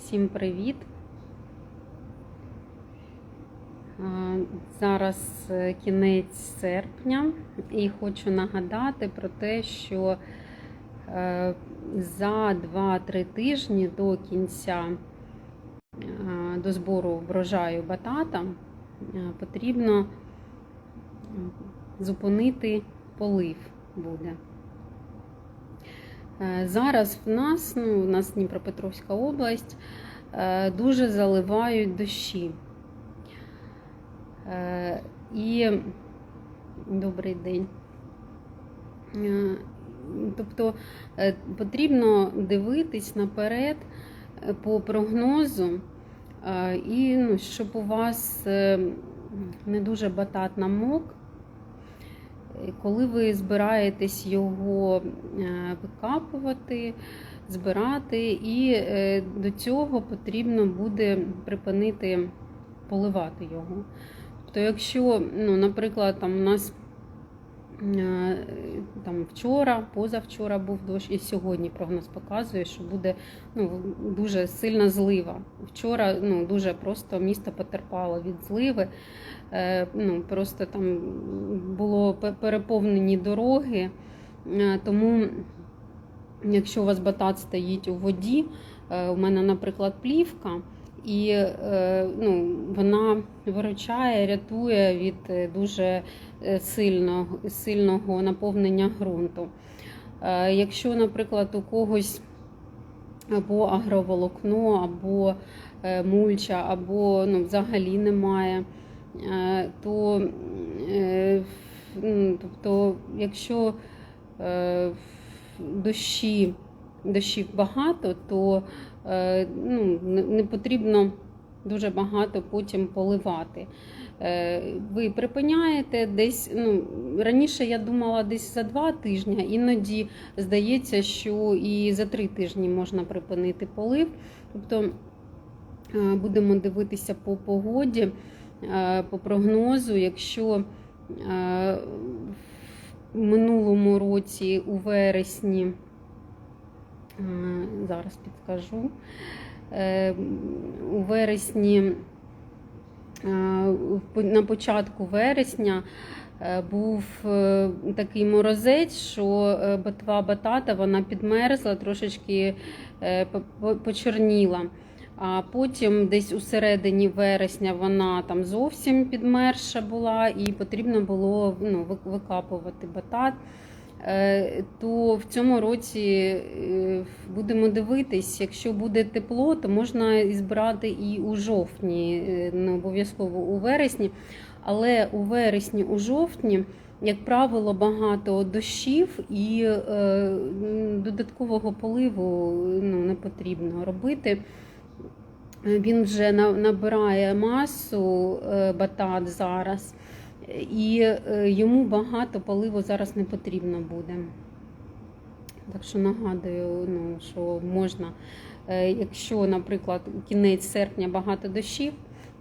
Всім привіт! Зараз е, кінець серпня і хочу нагадати про те, що е, за 2-3 тижні до кінця е, до збору врожаю батата потрібно зупинити полив буде. Е, Зараз в нас, ну, у нас Дніпропетровська область, е, дуже заливають дощі. Е, І добрий день. Тобто потрібно дивитись наперед по прогнозу, і ну, щоб у вас не дуже батат намок. Коли ви збираєтесь його е, викапувати, збирати, і е, до цього потрібно буде припинити поливати його. Тобто, якщо, ну, наприклад, там у нас там вчора, позавчора був дощ, і сьогодні прогноз показує, що буде ну, дуже сильна злива. Вчора ну, дуже просто місто потерпало від зливи. Е, ну, Просто там було переповнені дороги. Е, Тому, якщо у вас батат стоїть у воді, е, у мене, наприклад, плівка, і е, ну, вона виручає, рятує від е, дуже е, сильного, сильного наповнення ґрунту. Якщо, наприклад, у когось або агроволокно, або мульча, або ну, взагалі немає, то, ну, тобто, якщо дощі, дощів багато, то е, ну, не потрібно дуже багато потім поливати. Е, Ви припиняєте десь, ну, раніше я думала десь за два тижні, іноді здається, що і за три тижні можна припинити полив. Тобто е, будемо дивитися по погоді, по прогнозу, якщо в минулому році у вересні, зараз підскажу, е, у вересні, е, на початку вересня е, був такий морозець, що ботва батата вона підмерзла, трошечки по- по- почорніла. А потім десь у середині вересня вона там зовсім підмерша була, і потрібно було ну, викапувати батат. Е, То в цьому році е, будемо дивитись, якщо буде тепло, то можна збирати і у жовтні, не обов'язково у вересні. Але у вересні, у жовтні, як правило, багато дощів і е, додаткового поливу ну, не потрібно робити. Він вже набирає масу батат зараз, і е, йому багато поливу зараз не потрібно буде. Так що нагадую, ну, що можна, е, якщо, наприклад, кінець серпня багато дощів,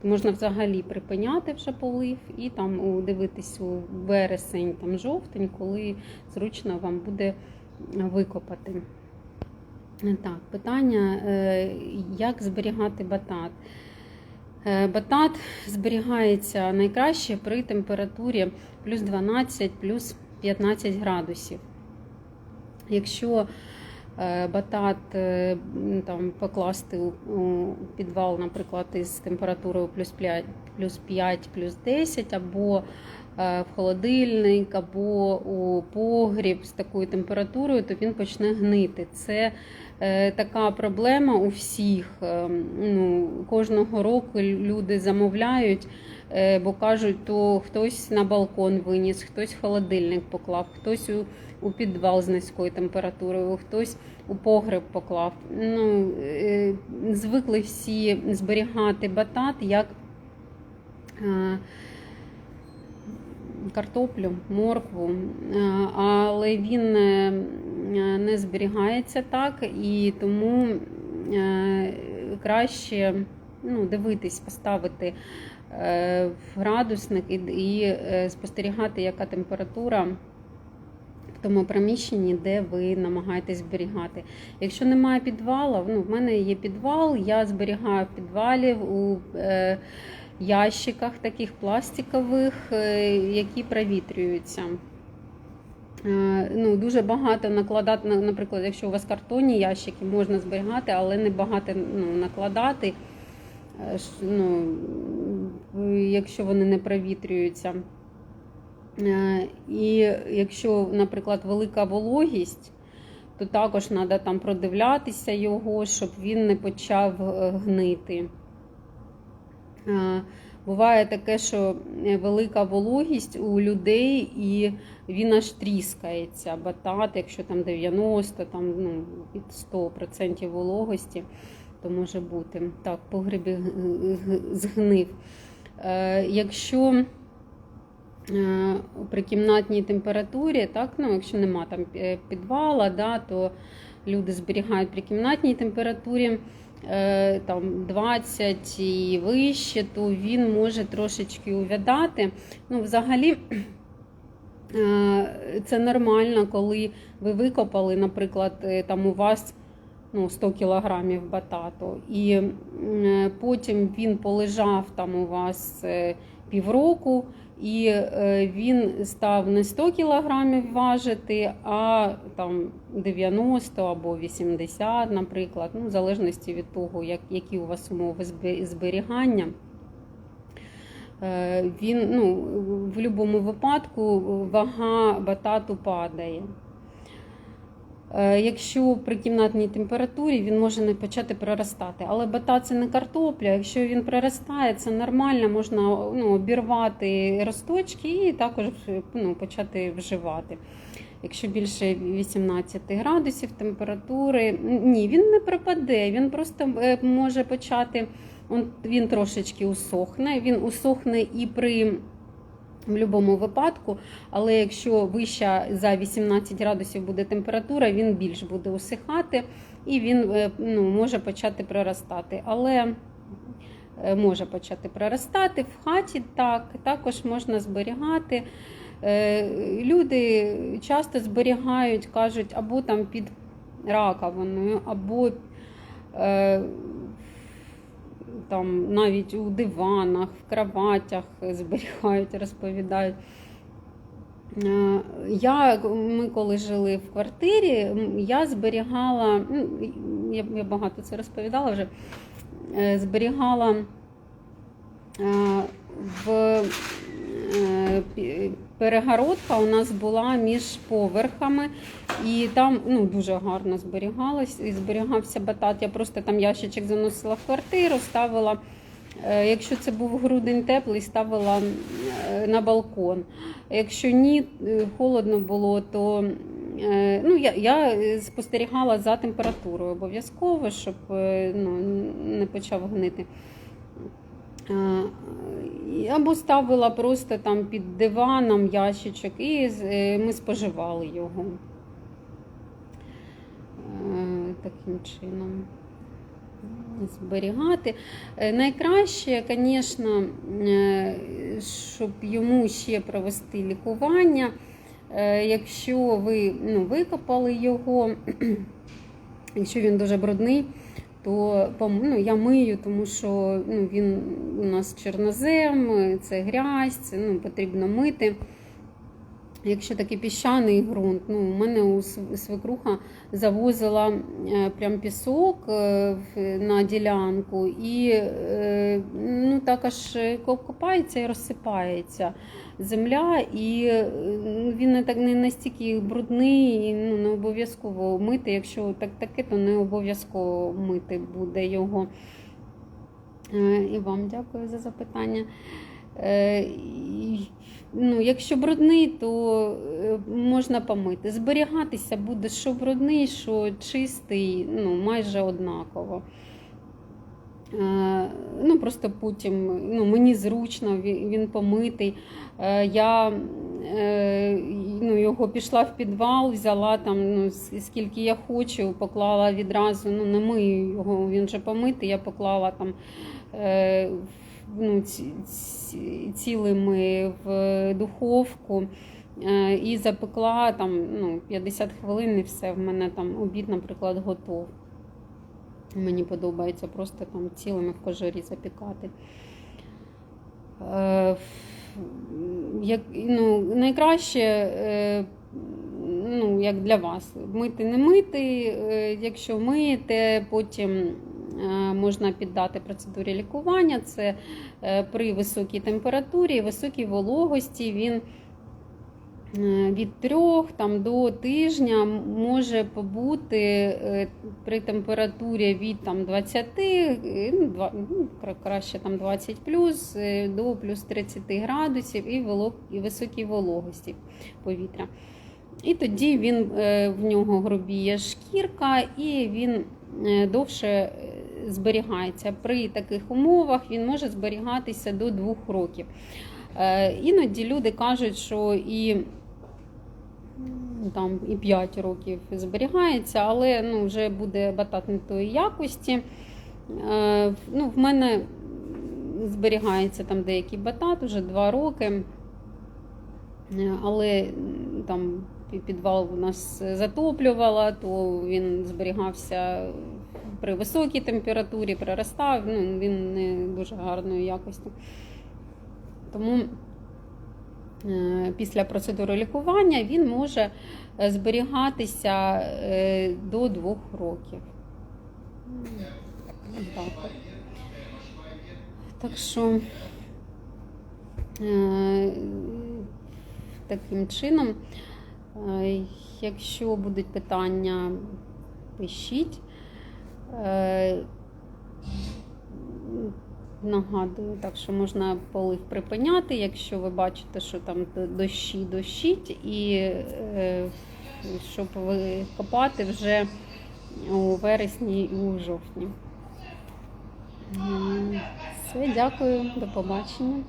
то можна взагалі припиняти вже полив і там дивитись у вересень, там жовтень, коли зручно вам буде викопати. Так, питання, е, як зберігати батат? Е, Батат зберігається найкраще при температурі плюс 12, плюс 15 градусів. Якщо е, батат е, там, покласти у, підвал, наприклад, із температурою плюс 5, плюс 5, плюс 10, або в холодильник, або у погріб з такою температурою, то він почне гнити. Це така проблема у всіх. Е, ну, кожного року люди замовляють, е, бо кажуть, то хтось на балкон виніс, хтось в холодильник поклав, хтось у, у підвал з низькою температурою, хтось у погреб поклав. Ну, е, звикли всі зберігати батат як. е, Картоплю, моркву, е, але він е, не зберігається так, і тому е, краще ну, дивитись, поставити е, в градусник і, і е, спостерігати, яка температура в тому приміщенні, де ви намагаєтесь зберігати. Якщо немає підвалу, ну, в мене є підвал, я зберігаю в підвалі у е, ящиках таких пластикових, е, які провітрюються. Е, Ну, дуже багато накладати, наприклад, якщо у вас картонні ящики, можна зберігати, але не багато ну, накладати, е, ну, якщо вони не провітрюються. Е, І якщо, наприклад, велика вологість, то також треба там продивлятися його, щоб він не почав гнити. Буває таке, що е, велика вологість у людей і він аж тріскається. Батат, якщо там 90, там, ну, від 100% вологості, то може бути. Так, погребі згнив. Е, Якщо е, при кімнатній температурі, так, ну, якщо нема там підвала, да, то люди зберігають при кімнатній температурі там 20 і вище, то він може трошечки увядати. Ну, взагалі, е, це нормально, коли ви викопали, наприклад, е, там у вас ну, 100 кілограмів батату, і е, потім він полежав там у вас е, півроку, і е, він став не 100 кілограмів важити, а там 90 або 80, наприклад, ну, в залежності від того, як, які у вас умови зберігання. Е, Він ну, в будь-якому випадку вага батату падає. Е, Якщо при кімнатній температурі він може не почати проростати. Але батат це не картопля. Якщо він проростає, це нормально, можна ну, обірвати росточки і також ну, почати вживати. Якщо більше 18 градусів температури, ні, він не пропаде, він просто е, може почати, він трошечки усохне, він усохне і при в будь-якому випадку, але якщо вища за 18 градусів буде температура, він більш буде усихати і він е, ну, може почати проростати. Але е, може почати проростати в хаті, так, також можна зберігати. Е, Люди часто зберігають, кажуть, або там під раковиною, або там навіть у диванах, в кроватях зберігають, розповідають. Е, Я, ми коли жили в квартирі, я зберігала, ну, я, я багато це розповідала вже, е, зберігала е, в перегородка у нас була між поверхами, і там ну, дуже гарно зберігалось і зберігався батат. Я просто там ящичок заносила в квартиру, ставила. е, Якщо це був грудень теплий, ставила е, на балкон. Якщо ні, е, холодно було, то е, ну, я, я спостерігала за температурою обов'язково, щоб е, ну, не почав гнити. Або ставила просто там під диваном ящичок, і е, ми споживали його Е, таким чином. Зберігати. Е, Найкраще, звісно, щоб йому ще провести лікування. Якщо ви ну, викопали його, якщо він дуже брудний, то ну, я мию, тому що ну, він у нас чорнозем, це грязь, це ну, потрібно мити. Якщо такий піщаний ґрунт, ну, у мене у свекруха завозила е, прям пісок е, на ділянку, і е, ну, також коп- копається і розсипається земля, і він не так не настільки брудний, і, ну, не обов'язково мити. Якщо так таке, то не обов'язково мити буде його. І вам дякую за запитання. Е, Ну, якщо брудний, то е, можна помити. Зберігатися буде що брудний, що чистий, ну, майже однаково. Е, Ну, просто потім ну, мені зручно, він, помитий. Я ну, його пішла в підвал, взяла там ну, скільки я хочу, поклала відразу, ну, не мию його, він вже помитий, я поклала там в- ну, ці- ці- цілими в духовку. е, і запекла там ну, 50 хвилин і все. В мене там обід, наприклад, готов. Мені подобається просто там цілими в кожурі запікати. Е, як, ну, найкраще, е, ну, як для вас, мити не мити. Е, Якщо миєте, потім е, можна піддати процедурі лікування. Це е, при високій температурі, високій вологості. Він е, від трьох там, до тижня може побути е, при температурі від там, 20, е, ну, ну, кра- краще там 20 плюс, е, до плюс 30 градусів і, і високій вологості повітря. І тоді він, е, в нього грубіє шкірка і він е, довше е, зберігається. При таких умовах він може зберігатися до 2 років. Е, Іноді люди кажуть, що і там і 5 років зберігається, але ну, вже буде батат не тої якості. Е, Ну, в мене зберігається там деякий батат, вже 2 роки. Е, Але там підвал у нас затоплювала, то він зберігався при високій температурі, приростав, ну, він не дуже гарної якості. Тому е, після процедури лікування він може е, зберігатися е, до двох років. Так, так що таким чином, якщо будуть питання, пишіть. Е, Нагадую, так що можна полив припиняти, якщо ви бачите, що там дощі дощить, і е, щоб ви копати вже у вересні і у жовтні. Все, дякую, до побачення.